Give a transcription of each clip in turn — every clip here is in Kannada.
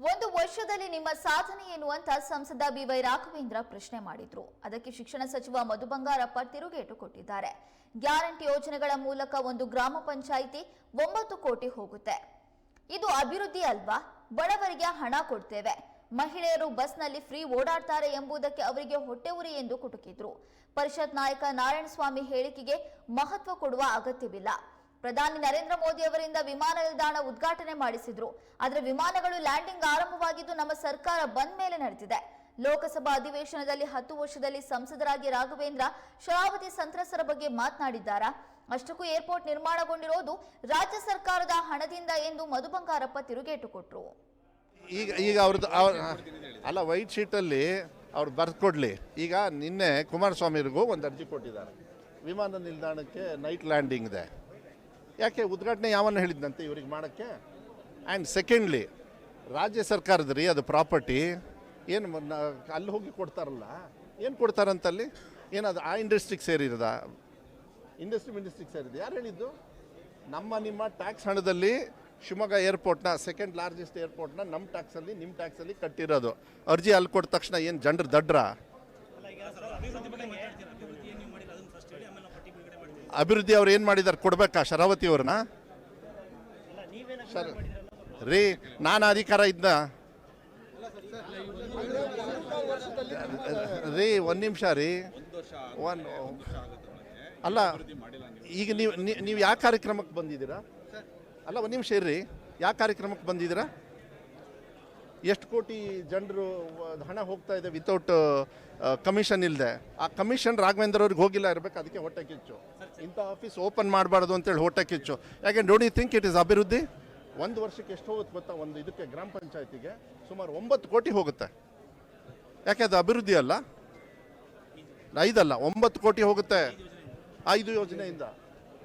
ಒಂದು ವರ್ಷದಲ್ಲಿ ನಿಮ್ಮ ಸಾಧನೆ ಏನು ಅಂತ ಸಂಸದ ಬಿವೈ ರಾಘವೇಂದ್ರ ಪ್ರಶ್ನೆ ಮಾಡಿದ್ರು. ಅದಕ್ಕೆ ಶಿಕ್ಷಣ ಸಚಿವ ಮಧು ಬಂಗಾರಪ್ಪ ತಿರುಗೇಟು ಕೊಟ್ಟಿದ್ದಾರೆ. ಗ್ಯಾರಂಟಿ ಯೋಜನೆಗಳ ಮೂಲಕ ಒಂದು ಗ್ರಾಮ ಪಂಚಾಯಿತಿ ಒಂಬತ್ತು ಕೋಟಿ ಹೋಗುತ್ತೆ. ಇದು ಅಭಿವೃದ್ಧಿ ಅಲ್ವಾ? ಬಡವರಿಗೆ ಹಣ ಕೊಡ್ತೇವೆ. ಮಹಿಳೆಯರು ಬಸ್ನಲ್ಲಿ ಫ್ರೀ ಓಡಾಡ್ತಾರೆ ಎಂಬುದಕ್ಕೆ ಅವರಿಗೆ ಹೊಟ್ಟೆ ಉರಿ ಎಂದು ಕುಟುಕಿದ್ರು. ಪರಿಷತ್ ನಾಯಕ ನಾರಾಯಣ ಸ್ವಾಮಿ ಹೇಳಿಕೆಗೆ ಮಹತ್ವ ಕೊಡುವ ಅಗತ್ಯವಿಲ್ಲ. ಪ್ರಧಾನಿ ನರೇಂದ್ರ ಮೋದಿ ಅವರಿಂದ ವಿಮಾನ ನಿಲ್ದಾಣ ಉದ್ಘಾಟನೆ ಮಾಡಿಸಿದ್ರು. ಆದರೆ ವಿಮಾನಗಳು ಲ್ಯಾಂಡಿಂಗ್ ಆರಂಭವಾಗಿದ್ದು ನಮ್ಮ ಸರ್ಕಾರ ಬಂದ್ ಮೇಲೆ ನಡೆದಿದೆ. ಲೋಕಸಭಾ ಅಧಿವೇಶನದಲ್ಲಿ ಹತ್ತು ವರ್ಷದಲ್ಲಿ ಸಂಸದರಾಗಿ ರಾಘವೇಂದ್ರ ಶರಾವತಿ ಸಂತ್ರಸ್ತರ ಬಗ್ಗೆ ಮಾತನಾಡಿದ್ದಾರಾ? ಅಷ್ಟಕ್ಕೂ ಏರ್ಪೋರ್ಟ್ ನಿರ್ಮಾಣಗೊಂಡಿರೋದು ರಾಜ್ಯ ಸರ್ಕಾರದ ಹಣದಿಂದ ಎಂದು ಮಧು ಬಂಗಾರಪ್ಪ ತಿರುಗೇಟು ಕೊಟ್ಟರು ಈಗ ಈಗ ಅವ್ರದ್ದು, ಅವ್ರ ಅಲ್ಲ, ವೈಟ್ ಶೀಟಲ್ಲಿ ಅವ್ರು ಬರ್ದು ಕೊಡಲಿ. ಈಗ ನಿನ್ನೆ ಕುಮಾರಸ್ವಾಮಿರಿಗೂ ಒಂದು ಅರ್ಜಿ ಕೊಟ್ಟಿದ್ದಾರೆ. ವಿಮಾನ ನಿಲ್ದಾಣಕ್ಕೆ ನೈಟ್ ಲ್ಯಾಂಡಿಂಗ್ ಇದೆ. ಯಾಕೆ ಉದ್ಘಾಟನೆ ಯಾವನ್ನ ಹೇಳಿದ್ದಂತೆ ಇವ್ರಿಗೆ ಮಾಡೋಕ್ಕೆ? ಆ್ಯಂಡ್ ಸೆಕೆಂಡ್ಲಿ ರಾಜ್ಯ ಸರ್ಕಾರದ ರೀ ಅದು ಪ್ರಾಪರ್ಟಿ ಏನು ಅಲ್ಲಿ ಹೋಗಿ ಕೊಡ್ತಾರಲ್ಲ, ಏನು ಕೊಡ್ತಾರಂತಲ್ಲಿ? ಏನದು, ಆ ಇಂಡಸ್ಟ್ರಿಗೆ ಸೇರಿರೋದ? ಇಂಡಸ್ಟ್ರಿ ಮಿನಿಸ್ಟ್ರಿಗೆ ಸೇರಿದೆ ಯಾರು ಹೇಳಿದ್ದು? ನಮ್ಮ, ನಿಮ್ಮ ಟ್ಯಾಕ್ಸ್ ಹಣದಲ್ಲಿ ಶಿವಮೊಗ್ಗ ಏರ್ಪೋರ್ಟ್ನ ಸೆಕೆಂಡ್ ಲಾರ್ಜೆಸ್ಟ್ ಏರ್ಪೋರ್ಟ್ನ ನಮ್ಮ ಟ್ಯಾಕ್ಸಲ್ಲಿ ನಿಮ್ಮ ಟ್ಯಾಕ್ಸಲ್ಲಿ ಕಟ್ಟಿರೋದು. ಅರ್ಜಿ ಅಲ್ಲಿ ಕೊಟ್ಟ ತಕ್ಷಣ ಏನು ಜನರು ದಡ್ರ? ಅಭಿವೃದ್ಧಿ ಅವ್ರು ಏನು ಮಾಡಿದ್ದಾರೆ ಕೊಡಬೇಕಾ? ಶರಾವತಿ ಅವ್ರನ್ನ? ರೀ, ನಾನು ಅಧಿಕಾರ ಇದ್ದ. ರೀ, ಒಂದು ನಿಮಿಷ ರೀ. ಒನ್ ಅಲ್ಲ, ಈಗ ನೀವು ನೀವು ಯಾವ ಕಾರ್ಯಕ್ರಮಕ್ಕೆ ಬಂದಿದ್ದೀರಾ? ಅಲ್ಲ, ಒಂದು ನಿಮಿಷ ಇರ್ರಿ. ಯಾವ ಕಾರ್ಯಕ್ರಮಕ್ಕೆ ಬಂದಿದ್ದೀರಾ? ಎಷ್ಟು ಕೋಟಿ ಜನರು ಹಣ ಹೋಗ್ತಾ ಇದೆ ವಿತೌಟ್ ಕಮಿಷನ್ ಇಲ್ಲದೆ ಆ ಕಮಿಷನ್ ರಾಘವೇಂದ್ರ ಅವ್ರಿಗೆ ಹೋಗಿಲ್ಲ, ಇರಬೇಕು, ಅದಕ್ಕೆ ಹೊಟ್ಟೆ ಕಿಚ್ಚು. ಇಂಥ ಆಫೀಸ್ ಓಪನ್ ಮಾಡಬಾರ್ದು ಅಂತೇಳಿ ಹೊಟ್ಟೆ ಕಿಚ್ಚು. ಯಾಕೆ don't you think it is ಅಭಿವೃದ್ಧಿ? ಒಂದು ವರ್ಷಕ್ಕೆ ಎಷ್ಟು ಹೋಗುತ್ತೆ ಗೊತ್ತಾ? ಒಂದು ಇದಕ್ಕೆ ಗ್ರಾಮ ಪಂಚಾಯತಿಗೆ ಸುಮಾರು ಒಂಬತ್ತು ಕೋಟಿ ಹೋಗುತ್ತೆ. ಯಾಕೆ, ಅದು ಅಭಿವೃದ್ಧಿ ಅಲ್ಲ? ಐದಲ್ಲ ಒಂಬತ್ತು ಕೋಟಿ ಹೋಗುತ್ತೆ. ಐದು ಯೋಜನೆಯಿಂದ.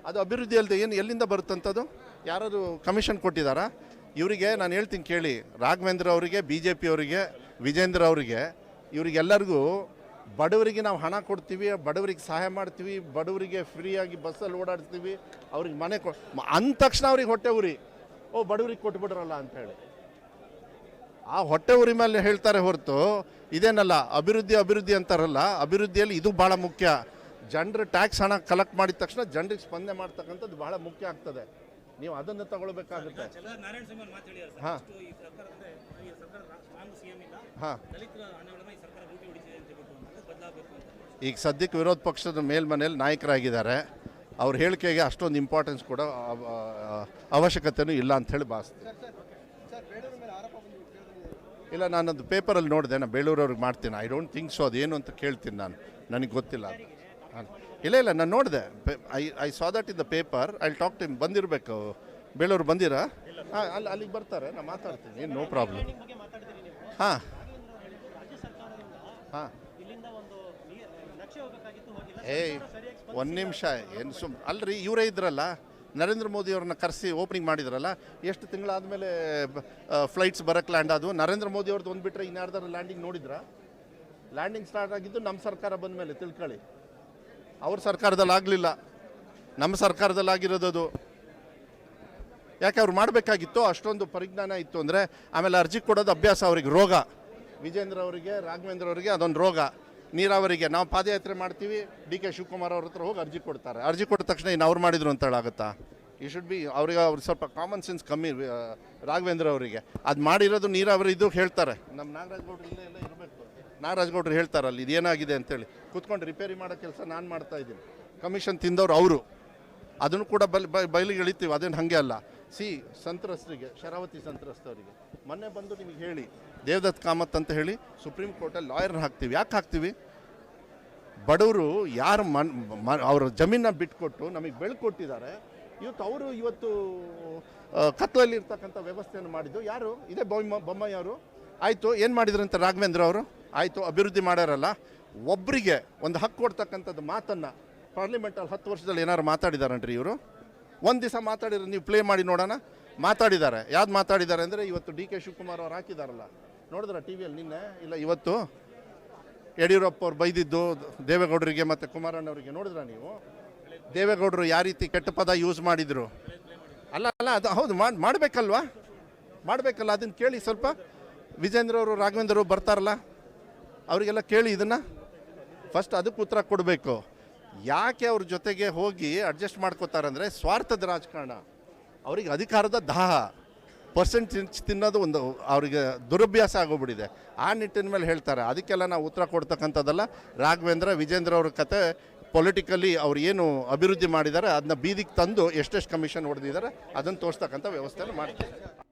ಅದು ಅಭಿವೃದ್ಧಿ ಅಲ್ಲದೆ ಏನು ಎಲ್ಲಿಂದ ಬರುತ್ತಂಥದ್ದು ಯಾರಾದರೂ ಕಮಿಷನ್ ಕೊಟ್ಟಿದ್ದಾರಾ? ಇವರಿಗೆ ನಾನು ಹೇಳ್ತೀನಿ ಕೇಳಿ, ರಾಘವೇಂದ್ರ ಅವರಿಗೆ ಬಿ ಜೆ ಪಿ ಅವರಿಗೆ, ವಿಜೇಂದ್ರ ಅವರಿಗೆ, ಇವರಿಗೆಲ್ಲರಿಗೂ ಬಡವರಿಗೆ ನಾವು ಹಣ ಕೊಡ್ತೀವಿ, ಬಡವರಿಗೆ ಸಹಾಯ ಮಾಡ್ತೀವಿ, ಬಡವರಿಗೆ ಫ್ರೀಯಾಗಿ ಬಸ್ಸಲ್ಲಿ ಓಡಾಡ್ತೀವಿ, ಅವ್ರಿಗೆ ಮನೆ ಕೊ, ಅಂದ ತಕ್ಷಣ ಅವ್ರಿಗೆ ಹೊಟ್ಟೆ ಉರಿ, ಓ ಬಡವರಿಗೆ ಕೊಟ್ಬಿಡ್ರಲ್ಲ ಅಂತ ಹೇಳಿ. ಆ ಹೊಟ್ಟೆ ಉರಿ ಮೇಲೆ ಹೇಳ್ತಾರೆ ಹೊರತು, ಇದೇನಲ್ಲ, ಅಭಿವೃದ್ಧಿ ಅಭಿವೃದ್ಧಿ ಅಂತಾರಲ್ಲ, ಅಭಿವೃದ್ಧಿಯಲ್ಲಿ ಇದು ಭಾಳ ಮುಖ್ಯ. ಜನರು ಟ್ಯಾಕ್ಸ್ ಹಣ ಕಲೆಕ್ಟ್ ಮಾಡಿದ ತಕ್ಷಣ ಜನರಿಗೆ ಸ್ಪಂದನೆ ಮಾಡ್ತಕ್ಕಂಥದ್ದು ಭಾಳ ಮುಖ್ಯ ಆಗ್ತದೆ. ನೀವು ಅದನ್ನು ತಗೊಳ್ಬೇಕಾಗುತ್ತೆ. ಹಾಂ ಸ್ವಾಮಿ ಅವ್ರು ಮಾತು ಹೇಳಿದ್ದಾರೆ ಸರ್. ಹಾ. ಈ ಸರ್ಕಾರ ಅಂದ್ರೆ ಸರ್ಕಾರ ಸ್ಟ್ರಾಂಗ್ ಸಿಎಂ ಇಲ್ಲ. ಹಾಂ. ದಲಿತರ ಹಣಗಳನ್ನ ಈ ಸರ್ಕಾರ ಲೂಟಿ ಹೊಡಿಸಿದೆ ಅಂತ ಹೇಳ್ಬಿಟ್ಟು ಅಂತ ಬದಲಾಗಬೇಕು ಅಂತ. ಈಗ ಸದ್ಯಕ್ಕೆ ವಿರೋಧ ಪಕ್ಷದ ಮೇಲ್ಮನೆಯಲ್ಲಿ ನಾಯಕರಾಗಿದ್ದಾರೆ. ಅವ್ರ ಹೇಳಿಕೆಗೆ ಅಷ್ಟೊಂದು ಇಂಪಾರ್ಟೆನ್ಸ್ ಕೂಡ ಅವ- ಅವಶ್ಯಕತೆನೂ ಇಲ್ಲ ಅಂತ ಹೇಳಿ ಭಾವಿಸ್ತೀನಿ. ಇಲ್ಲ ನಾನದು ಪೇಪರಲ್ಲಿ ನೋಡಿದೆ ನಾನು ಬೇಳೂರವ್ರಿಗೆ ಮಾಡ್ತೀನಿ. ಐ ಡೋಂಟ್ ಥಿಂಕ್ ಸೊ ಅದೇನು ಅಂತ ಕೇಳ್ತೀನಿ ನಾನು. ನನಗೆ ಗೊತ್ತಿಲ್ಲ. ಇಲ್ಲ ಇಲ್ಲ ನಾನು ನೋಡಿದೆ. I I saw that in the paper I talk to ಬಂದಿರಬೇಕು. ಬೇಳೂರು ಬಂದಿರಾ? ಹಾಂ ಅಲ್ಲಿ ಅಲ್ಲಿಗೆ ಬರ್ತಾರೆ. ನಾನು ಮಾತಾಡ್ತೀನಿ. ನೋ ಪ್ರಾಬ್ಲಮ್ ಹಾಂ. ಹಾಂ. ಏ ಏಯ್ ಒಂದು ನಿಮಿಷ. ಏನು ಸುಮ್ ಅಲ್ರಿ ಇವರೇ ಇದ್ರಲ್ಲ. ನರೇಂದ್ರ ಮೋದಿ ಅವ್ರನ್ನ ಕರೆಸಿ ಓಪನಿಂಗ್ ಮಾಡಿದ್ರಲ್ಲ. ಎಷ್ಟು ತಿಂಗಳಾದಮೇಲೆ ಫ್ಲೈಟ್ಸ್ ಬರಕ್ಕೆ ಲ್ಯಾಂಡ್ ಆದವು ನರೇಂದ್ರ ಮೋದಿ ಅವ್ರದ್ದು ಒಂದು ಬಿಟ್ಟರೆ ಇನ್ಯಾರ್ದಾರು ಲ್ಯಾಂಡಿಂಗ್ ನೋಡಿದ್ರಾ? ಲ್ಯಾಂಡಿಂಗ್ ಸ್ಟಾರ್ಟ್ ಆಗಿದ್ದು ನಮ್ಮ ಸರ್ಕಾರ ಬಂದ ಮೇಲೆ ತಿಳ್ಕೊಳ್ಳಿ. ಅವ್ರ ಸರ್ಕಾರದಲ್ಲಿ ಆಗಲಿಲ್ಲ ನಮ್ಮ ಸರ್ಕಾರದಲ್ಲಿ ಆಗಿರೋದದು ಯಾಕೆ ಅವ್ರು ಮಾಡಬೇಕಾಗಿತ್ತು ಅಷ್ಟೊಂದು ಪರಿಜ್ಞಾನ ಇತ್ತು ಅಂದರೆ ಆಮೇಲೆ ಅರ್ಜಿ ಕೊಡೋದು ಅಭ್ಯಾಸ ಅವ್ರಿಗೆ, ರೋಗ. ವಿಜೇಂದ್ರ ಅವರಿಗೆ, ರಾಘವೇಂದ್ರ ಅವರಿಗೆ ಅದೊಂದು ರೋಗ. ನೀರಾವರಿಗೆ ನಾವು ಪಾದಯಾತ್ರೆ ಮಾಡ್ತೀವಿ, ಡಿ ಕೆ ಶಿವಕುಮಾರ್ ಅವ್ರ ಹತ್ರ ಹೋಗಿ ಅರ್ಜಿ ಕೊಡ್ತಾರೆ. ಅರ್ಜಿ ಕೊಟ್ಟ ತಕ್ಷಣ ಇನ್ನು ಅವ್ರು ಮಾಡಿದ್ರು ಅಂತ ಹೇಳಾಗುತ್ತಾ? ಈ ಶುಡ್ ಬಿ ಅವ್ರಿಗೆ ಅವ್ರಿಗೆ ಸ್ವಲ್ಪ ಕಾಮನ್ ಸೆನ್ಸ್ ಕಮ್ಮಿ ರಾಘವೇಂದ್ರ ಅವರಿಗೆ. ಅದು ಮಾಡಿರೋದು ನೀರಾವರಿ ಇದು ಹೇಳ್ತಾರೆ. ನಮ್ಮ ನಾಗರಾಜ್ ಗೌಡ್ರು ಇಲ್ಲೇ ಎಲ್ಲ ಇರಬೇಕು. ನಾಗರಾಜ್ ಗೌಡ್ರು ಹೇಳ್ತಾರಲ್ಲ, ಇದೇನಾಗಿದೆ ಅಂತೇಳಿ. ಕೂತ್ಕೊಂಡು ರಿಪೇರಿ ಮಾಡೋ ಕೆಲಸ ನಾನು ಮಾಡ್ತಾ ಇದ್ದೀನಿ. ಕಮಿಷನ್ ತಿಂದವರು ಅವರು. ಅದನ್ನು ಕೂಡ ಬಲ್ ಬಯಲಿಗೆ ಇಳಿತೀವಿ ಅದೇನು ಹಾಗೆ ಅಲ್ಲ. ಸಿ, ಸಂತ್ರಸ್ತರಿಗೆ, ಶರಾವತಿ ಸಂತ್ರಸ್ತವರಿಗೆ, ಮೊನ್ನೆ ಬಂದು ನಿಮಗೆ ಹೇಳಿ, ದೇವದತ್ ಕಾಮತ್ ಅಂತ ಹೇಳಿ ಸುಪ್ರೀಂ ಕೋರ್ಟಲ್ಲಿ ಲಾಯರ್ನ ಹಾಕ್ತೀವಿ. ಯಾಕೆ ಹಾಕ್ತೀವಿ? ಬಡವರು ಯಾರು ಮನ್, ಮ- ಅವ್ರ ಜಮೀನ ಬಿಟ್ಕೊಟ್ಟು ನಮಗೆ ಬೆಳ್ಕೊಟ್ಟಿದ್ದಾರೆ ಇವತ್ತು ಅವರು ಇವತ್ತು ಕತ್ತಲಲ್ಲಿರ್ತಕ್ಕಂಥ ವ್ಯವಸ್ಥೆಯನ್ನು ಮಾಡಿದ್ದು. ಯಾರು? ಇದೇ ಬೊಮ್ಮ, ಬೊಮ್ಮಯ್ಯ ಅವರು. ಆಯಿತು, ಏನು ಮಾಡಿದ್ರಂತೆ ರಾಘವೇಂದ್ರ ಅವರು? ಆಯಿತು, ಅಭಿವೃದ್ಧಿ ಮಾಡ್ಯಾರಲ್ಲ ಒಬ್ಬರಿಗೆ ಒಂದು ಹಕ್ಕು ಕೊಡ್ತಕ್ಕಂಥದ್ದು ಮಾತನ್ನು ಪಾರ್ಲಿಮೆಂಟಲ್ಲಿ ಹತ್ತು ವರ್ಷದಲ್ಲಿ ಏನಾರು ಮಾತಾಡಿದಾರನ್ರಿ ಇವರು? ಒಂದು ದಿವಸ ಮಾತಾಡಿದ್ರೆ ನೀವು ಪ್ಲೇ ಮಾಡಿ ನೋಡೋಣ. ಮಾತಾಡಿದ್ದಾರೆ. ಯಾವ್ದು ಮಾತಾಡಿದ್ದಾರೆ ಅಂದರೆ ಇವತ್ತು ಡಿ ಕೆ ಶಿವಕುಮಾರ್ ಅವ್ರು ಹಾಕಿದಾರಲ್ಲ. ನೋಡಿದ್ರ ಟಿ ವಿಯಲ್ಲಿ ನಿನ್ನೆ? ಇಲ್ಲ, ಇವತ್ತು? ಯಡಿಯೂರಪ್ಪ ಅವ್ರು ಬೈದಿದ್ದು ದೇವೇಗೌಡರಿಗೆ ಮತ್ತು ಕುಮಾರಣ್ಣವರಿಗೆ ನೋಡಿದ್ರ ನೀವು? ದೇವೇಗೌಡರು ಯಾವ ರೀತಿ ಕೆಟ್ಟ ಪದ ಯೂಸ್ ಮಾಡಿದರು? ಅಲ್ಲ ಅಲ್ಲ, ಅದು ಹೌದು, ಮಾಡಿ, ಮಾಡಬೇಕಲ್ವಾ? ಮಾಡಬೇಕಲ್ಲ, ಅದನ್ನು ಕೇಳಿ ಸ್ವಲ್ಪ. ವಿಜೇಂದ್ರ ಅವರು, ರಾಘವೇಂದ್ರ ಅವರು ಬರ್ತಾರಲ್ಲ? ಅವರಿಗೆಲ್ಲ ಕೇಳಿ ಇದನ್ನು. ಫಸ್ಟ್ ಅದಕ್ಕೆ ಉತ್ತರ ಕೊಡಬೇಕು. ಯಾಕೆ ಅವ್ರ ಜೊತೆಗೆ ಹೋಗಿ ಅಡ್ಜಸ್ಟ್ ಮಾಡ್ಕೋತಾರಂದರೆ ಸ್ವಾರ್ಥದ ರಾಜಕಾರಣ. ಅವ್ರಿಗೆ ಅಧಿಕಾರದ ದಾಹ. ಪರ್ಸೆಂಟ್ ತಿನ್ನೋದು ಒಂದು ಅವರಿಗೆ ದುರಭ್ಯಾಸ ಆಗೋಗ್ಬಿಟ್ಟಿದೆ. ಆ ನಿಟ್ಟಿನ ಮೇಲೆ ಹೇಳ್ತಾರೆ. ಅದಕ್ಕೆಲ್ಲ ನಾವು ಉತ್ತರ ಕೊಡ್ತಕ್ಕಂಥದ್ದಲ್ಲ. ರಾಘವೇಂದ್ರ, ವಿಜೇಂದ್ರ ಅವ್ರ ಕತೆ ಪೊಲಿಟಿಕಲಿ ಅವ್ರು ಏನು ಅಭಿವೃದ್ಧಿ ಮಾಡಿದ್ದಾರೆ ಅದನ್ನ ಬೀದಿಗೆ ತಂದು ಎಷ್ಟೆಷ್ಟು ಕಮಿಷನ್ ಹೊಡೆದಿದ್ದಾರೆ ಅದನ್ನು ತೋರಿಸ್ತಕ್ಕಂಥ ವ್ಯವಸ್ಥೆಯನ್ನು ಮಾಡ್ತಾರೆ.